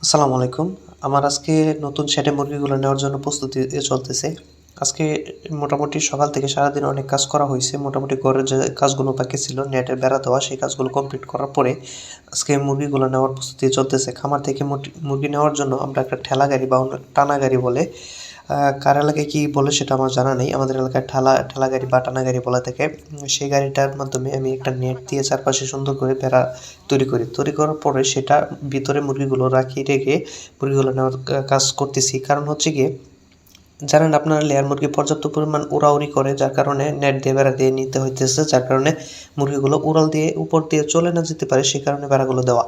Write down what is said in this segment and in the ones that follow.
আসসালামু আলাইকুম। আমার আজকে নতুন সেটে মুরগিগুলো নেওয়ার জন্য প্রস্তুতি চলতেছে। আজকে মোটামুটি সকাল থেকে সারাদিন অনেক কাজ করা হয়েছে। মোটামুটি ঘরের যে কাজগুলো বাকি ছিল, নেটের বেড়া দেওয়া, সেই কাজগুলো কমপ্লিট করার পরে আজকে মুরগিগুলো নেওয়ার প্রস্তুতি চলতেছে। খামার থেকে মুরগি- নেওয়ার জন্য আমরা একটা ঠেলা গাড়ি বা টানা গাড়ি বলে কার এলাকায় কী বলে সেটা আমার জানা নেই। আমাদের এলাকায় ঠালা, ঠেলা গাড়ি বা টানা গাড়ি বলা থাকে। সেই গাড়িটার মাধ্যমে আমি একটা নেট দিয়ে চারপাশে সুন্দর করে বেড়া তৈরি করি। তৈরি করার পরে সেটা ভিতরে মুরগিগুলো রাখি, রেখে মুরগিগুলো নেওয়ার কাজ করতেছি। কারণ হচ্ছে গিয়ে, জানেন আপনার লেয়ার মুরগি পর্যাপ্ত পরিমাণ উড়াউড়ি করে, যার কারণে নেট দিয়ে বেড়া দিয়ে নিতে হইতেছে, যার কারণে মুরগিগুলো উড়াল দিয়ে উপর দিয়ে চলে না যেতে পারে সেই কারণে বেড়াগুলো দেওয়া।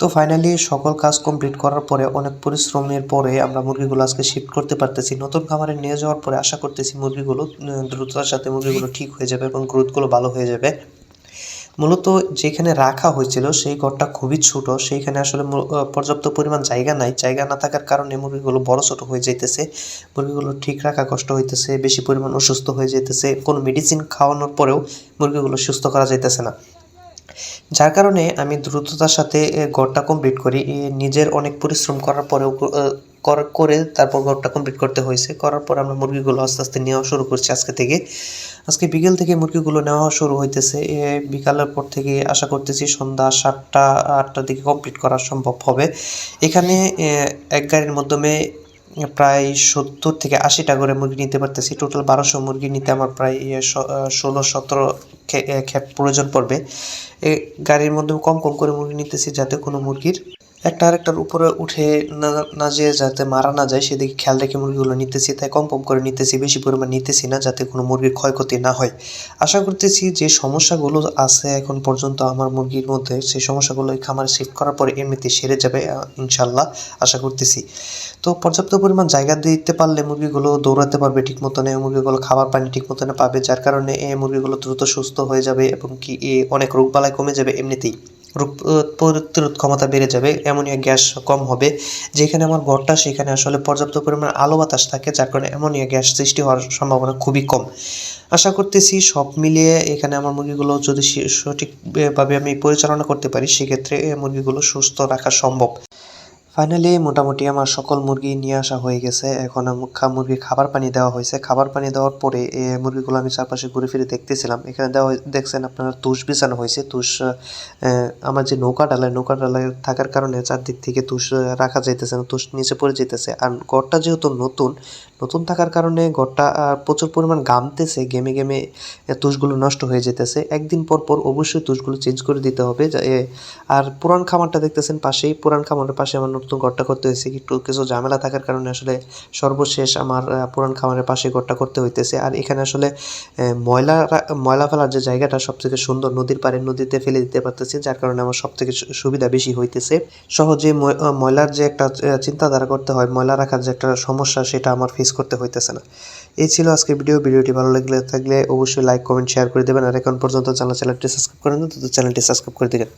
তো ফাইনালি সকল কাজ কমপ্লিট করার পরে অনেক পরিশ্রমের পরে আমরা মুরগিগুলো আজকে শিফট করতে পারতেছি। নতুন খামারে নিয়ে যাওয়ার পরে আশা করতেছি মুরগিগুলো দ্রুততার সাথে মুরগিগুলো ঠিক হয়ে যাবে এবং গ্রোথগুলো ভালো হয়ে যাবে। মূলত যেখানে রাখা হয়েছিল সেই ঘরটা খুবই ছোট, সেইখানে আসলে পর্যাপ্ত পরিমাণ জায়গা নাই। জায়গা না থাকার কারণে মুরগিগুলো বড় ছোট হয়ে যাইতেছে। মুরগিগুলো ঠিক রাখা কষ্ট হইতেছে, বেশি পরিমাণ অসুস্থ হয়ে যাইতেছে। কোনো মেডিসিন খাওয়ানোর পরেও মুরগিগুলো সুস্থ করা যাইতেছে না। যার কারণে আমি দ্রুততার সাথে ঘরটা কমপ্লিট করি। নিজের অনেক পরিশ্রম করার পরেও কর- তারপর ঘরটা কমপ্লিট করতে হয়েছে। করার পর আমরা মুরগিগুলো আস্তে আস্তে নেওয়া শুরু করছি আজকে থেকে। আজকে বিকেল থেকে মুরগিগুলো নেওয়া শুরু হইতেছে। বিকালের পর থেকে আশা করতেছি সন্ধ্যা সাতটা, আটটার দিকে কমপ্লিট করা সম্ভব হবে। এখানে এক গাড়ির মাধ্যমে প্রায় সত্তর থেকে আশিটা করে মুরগি নিতে পারতেছি। টোটাল বারোশো মুরগি নিতে আমার প্রায় ষোলো, সতেরো খ্যাপ প্রয়োজন পড়বে। এ, গাড়ির মধ্যে কম কম করে মুরগি নিতেছি যাতে কোনো মুরগির একটা আরেকটার উপরে উঠে না না যেয়ে যাতে মারা না যায়, সেদিকে খেয়াল রেখে মুরগিগুলো নিতেছি। তাই কম কম করে নিতেছি, বেশি পরিমাণ নিতেছি না, যাতে কোনো মুরগির ক্ষয়ক্ষতি না হয়। আশা করতেছি যে সমস্যাগুলো আছে এখন পর্যন্ত আমার মুরগির মধ্যে, সেই সমস্যাগুলো এই খামারে শিফট করার পরে এমনিতে সেরে যাবে ইনশাল্লাহ, আশা করতেছি। তো পর্যাপ্ত পরিমাণ জায়গা দিতে পারলে মুরগিগুলো দৌড়াতে পারবে ঠিক মতনে মুরগিগুলো খাবার পানি ঠিক মতনে পাবে, যার কারণে এই মুরগিগুলো দ্রুত সুস্থ হয়ে যাবে এবং কি এ অনেক রোগবালাই কমে যাবে এমনিতেই। রোগ প্রতিরোধ ক্ষমতা বেড়ে যাবে, অ্যামোনিয়া গ্যাস কম হবে। যেখানে আমার ঘরটা, সেখানে আসলে পর্যাপ্ত পরিমাণ আলো বাতাস থাকে, যার কারণে অ্যামোনিয়া গ্যাস সৃষ্টি হওয়ার সম্ভাবনা খুবই কম। আশা করতেছি সব মিলিয়ে এখানে আমার মুরগিগুলো যদি সঠিকভাবে আমি পরিচালনা করতে পারি, সেক্ষেত্রে মুরগিগুলো সুস্থ রাখা সম্ভব। ফাইনালি মোটামুটি আমার সকল মুরগি নিয়ে আসা হয়ে গেছে। এখন মুরগির খাবার পানি দেওয়া হয়েছে। খাবার পানি দেওয়ার পরে মুরগিগুলো আমি চারপাশে ঘুরে ফিরে দেখতেছিলাম। এখানে দেওয়া দেখছেন আপনারা, তুষ বিছানো হয়েছে। তুষ আমার যে নৌকা ডালায় নৌকা ডালায় থাকার কারণে চারদিক থেকে তুষ রাখা যাইতেছে না, তুষ নিচে পড়ে যেতেছে আর ঘরটা যেহেতু নতুন নতুন থাকার কারণে ঘরটা প্রচুর পরিমাণ গামতেছে গেমে গেমে তুষগুলো নষ্ট হয়ে যেতেছে একদিন পর পর অবশ্যই তুষগুলো চেঞ্জ করে দিতে হবে। আর পুরান খামারটা দেখতেছেন পাশেই। পুরান খামারের পাশে আমার নতুন ঘরটা করতে হয়েছে, একটু কিছু ঝামেলা থাকার কারণে আসলে সর্বশেষ আমার পুরান খামারের পাশে ঘরটা করতে হইতেছে। আর এখানে আসলে ময়লা ময়লা ফেলার যে জায়গাটা সব থেকে সুন্দর, নদীর পাড়ে নদীতে ফেলে দিতে পারতেছি, যার কারণে আমার সব থেকে সুবিধা বেশি হইতেছে। সহজে ময়লার যে একটা চিন্তাধারা করতে হয়, ময়লা রাখার যে একটা সমস্যা, সেটা আমার ফেস করতে হইতেছে না। এই ছিল আজকের ভিডিও ভিডিওটি ভালো লাগলে, থাকলে অবশ্যই লাইক কমেন্ট শেয়ার করে দেবেন। আর এখন পর্যন্ত জানা চ্যানেলটি সাবস্ক্রাইব করেন তো চ্যানেলটি সাবস্ক্রাইব করে দেবেন।